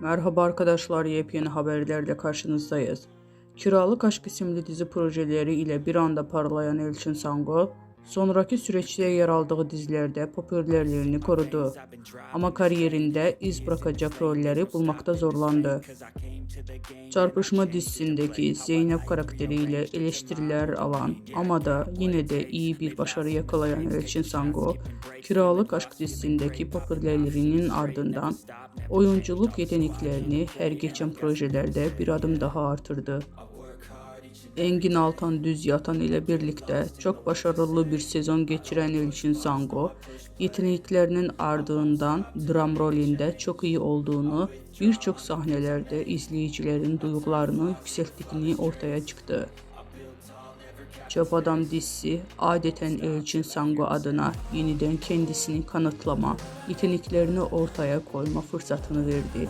Merhaba arkadaşlar, yepyeni haberlerle karşınızdayız. Kiralık Aşk isimli dizi projeleri ile bir anda parlayan Elçin Sango, sonraki süreçte yer aldığı dizilerde popülerliğini korudu. Ama kariyerinde iz bırakacak rolleri bulmakta zorlandı. Çarpışma dizisindeki Zeynep karakteriyle eleştiriler alan ama da yine de iyi bir başarı yakalayan Elçin Sango, Kiralık Aşk dizisindeki popülerliğinin ardından oyunculuk yeteneklerini her geçen projelerde bir adım daha artırdı. Engin Altan Düz Yatan ile birlikte çok başarılı bir sezon geçiren Elçin Sango, yeteneklerinin ardından dram rolünde çok iyi olduğunu, birçok sahnelerde izleyicilerin duygularını yükselttiğini ortaya çıktı. Çöp Adam dizisi adeten Elçin Sango adına yeniden kendisini kanıtlama, yeteneklerini ortaya koyma fırsatını verdi.